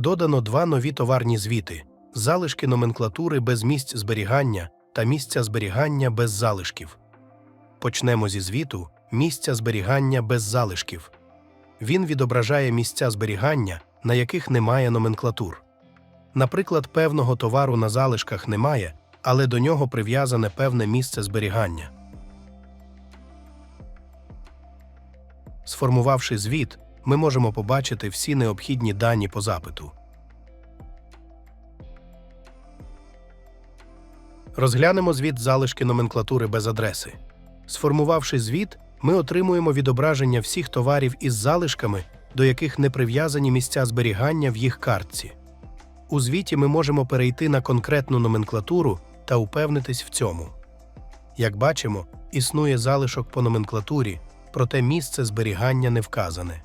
додано два нові товарні звіти: залишки номенклатури без місць зберігання та місця зберігання без залишків. Почнемо зі звіту місця зберігання без залишків. Він відображає місця зберігання, на яких немає номенклатур. Наприклад, певного товару на залишках немає, але до нього прив'язане певне місце зберігання. Сформувавши звіт, ми можемо побачити всі необхідні дані по запиту. Розглянемо звіт залишки номенклатури без адреси. Сформувавши звіт, ми отримуємо відображення всіх товарів із залишками, до яких не прив'язані місця зберігання в їх картці. У звіті ми можемо перейти на конкретну номенклатуру та упевнитись в цьому. Як бачимо, існує залишок по номенклатурі, проте місце зберігання не вказане.